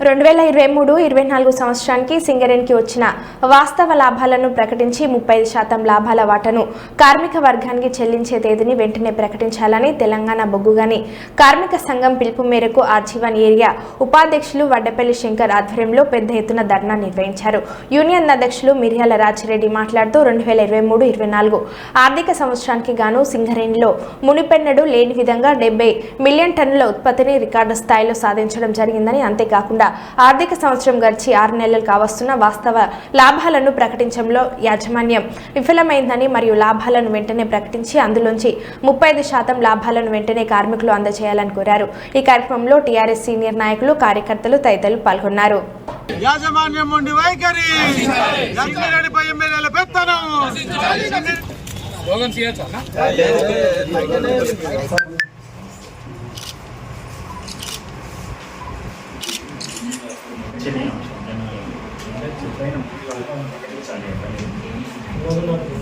రెండు వేల ఇరవై మూడు ఇరవై నాలుగు సంవత్సరానికి సింగరేణికి వచ్చిన వాస్తవ లాభాలను ప్రకటించి ముప్పై శాతం లాభాల వాటను కార్మిక వర్గానికి చెల్లించే తేదీని వెంటనే ప్రకటించాలని తెలంగాణ బొగ్గుగాని కార్మిక సంఘం పిలుపు మేరకు ఆర్జీవన్ ఏరియా ఉపాధ్యక్షులు వడ్డపల్లి శంకర్ ఆధ్వర్యంలో పెద్ద ఎత్తున ధర్నా నిర్వహించారు. యూనియన్ అధ్యక్షులు మిర్యాల రాజిరెడ్డి మాట్లాడుతూ రెండు వేల ఇరవై మూడు ఇరవై నాలుగు ఆర్థిక సంవత్సరానికి గాను సింగరేణిలో మునిపెన్నడు లేని విధంగా డెబ్బై మిలియన్ టన్నుల ఉత్పత్తిని రికార్డు స్థాయిలో సాధించడం జరిగిందని అంతేకాకుండా ఆర్థిక సంవత్సరం గడిచి ఆరు నెలలు కావస్తున్న వాస్తవ లాభాలను ప్రకటించడంలో యాజమాన్యం విఫలమైందని మరియు లాభాలను వెంటనే ప్రకటించి అందులోంచి ముప్పై ఐదు శాతం లాభాలను వెంటనే కార్మికులు అందజేయాలని కోరారు. ఈ కార్యక్రమంలో టీఆర్ఎస్ సీనియర్ నాయకులు కార్యకర్తలు తదితరులు పాల్గొన్నారు. యాజమాన్యం ఉండి వైఖరి! జంగిరెడ్డిపై ఎమ్మెల్యేల పెత్తనం!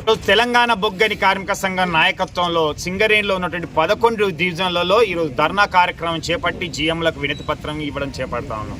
రోగం తెలంగాణ బొగ్గని కార్మిక సంఘం నాయకత్వంలో సింగరేణిలో ఉన్నటువంటి పదకొండు డివిజన్లలో ఈరోజు ధర్నా కార్యక్రమం చేపట్టి జీఎంలకు వినతి పత్రం ఇవ్వడం చేపడతా ఉన్నాం.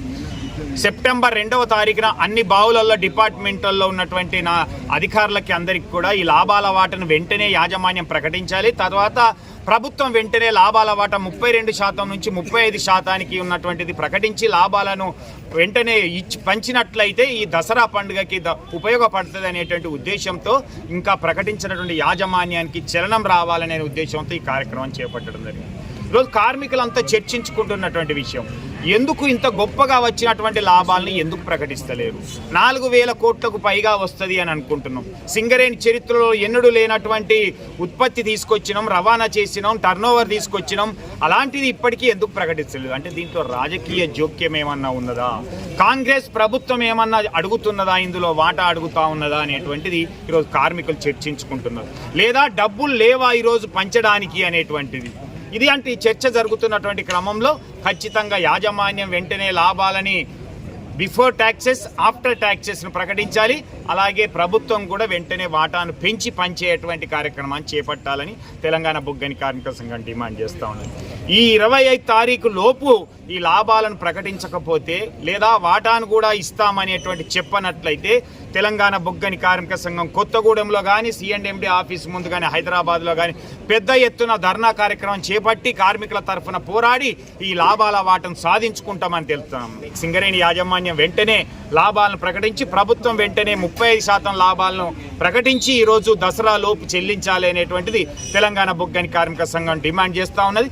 సెప్టెంబర్ రెండవ తారీఖున అన్ని బావులలో డిపార్ట్మెంట్లలో ఉన్నటువంటి నా అధికారులకి అందరికి కూడా ఈ లాభాల వాటను వెంటనే యాజమాన్యం ప్రకటించాలి. తర్వాత ప్రభుత్వం వెంటనే లాభాల వాటా ముప్పై రెండు శాతం నుంచి ముప్పై ఐదు శాతానికి ఉన్నటువంటిది ప్రకటించి లాభాలను వెంటనే ఇచ్చి పంచినట్లయితే ఈ దసరా పండుగకి ద- ఉపయోగపడుతుంది అనేటువంటి ఉద్దేశంతో ఇంకా ప్రకటించినటువంటి యాజమాన్యానికి చలనం రావాలనే ఉద్దేశంతో ఈ కార్యక్రమం చేపట్టడం జరిగింది. ఈరోజు కార్మికులంతా చర్చించుకుంటున్నటువంటి విషయం. ఎందుకు ఇంత గొప్పగా వచ్చినటువంటి లాభాలని ఎందుకు ప్రకటిస్తలేరు? నాలుగు వేల కోట్లకు పైగా వస్తుంది అని అనుకుంటున్నాం. సింగరేణి చరిత్రలో ఎన్నడూ లేనటువంటి ఉత్పత్తి తీసుకొచ్చినాం రవాణా చేసినాం టర్నోవర్ తీసుకొచ్చినాం. అలాంటిది ఇప్పటికీ ఎందుకు ప్రకటిస్తలేదు? అంటే దీంట్లో రాజకీయ జోక్యం ఏమన్నా ఉన్నదా? కాంగ్రెస్ ప్రభుత్వం ఏమన్నా అడుగుతున్నదా? ఇందులో వాటా అడుగుతా ఉన్నదా? అనేటువంటిది ఈరోజు కార్మికులు చర్చించుకుంటున్నారు. లేదా డబ్బులు లేవా ఈరోజు పంచడానికి అనేటువంటిది? ఇది అంటే ఈ చర్చ జరుగుతున్నటువంటి క్రమంలో ఖచ్చితంగా యాజమాన్యం వెంటనే లాభాలని బిఫోర్ ట్యాక్సెస్ ఆఫ్టర్ ట్యాక్సెస్ను ప్రకటించాలి. అలాగే ప్రభుత్వం కూడా వెంటనే వాటాను పెంచి పనిచేయటువంటి కార్యక్రమాన్ని చేపట్టాలని తెలంగాణ బొగ్గని కార్మిక సంఘం డిమాండ్ చేస్తూ ఉన్నది. ఈ ఇరవై ఐదు తారీఖు లోపు ఈ లాభాలను ప్రకటించకపోతే లేదా వాటాను కూడా ఇస్తామనేటువంటి చెప్పనట్లయితే తెలంగాణ బొగ్గని కార్మిక సంఘం కొత్తగూడెంలో కానీ సిఎండ్ఎండి ఆఫీస్ ముందు కానీ హైదరాబాద్లో కానీ పెద్ద ఎత్తున ధర్నా కార్యక్రమం చేపట్టి కార్మికుల తరఫున పోరాడి ఈ లాభాల వాటను సాధించుకుంటామని తెలుస్తున్నాం సింగరేణి యాజమాన్యం వెంటనే లాభాలను ప్రకటించి ప్రభుత్వం వెంటనే ముప్పై ఐదు శాతం లాభాలను ప్రకటించి ఈరోజు దసరా లోపు చెల్లించాలి అనేటువంటిది తెలంగాణ బొగ్గని కార్మిక సంఘం డిమాండ్ చేస్తూ ఉన్నది.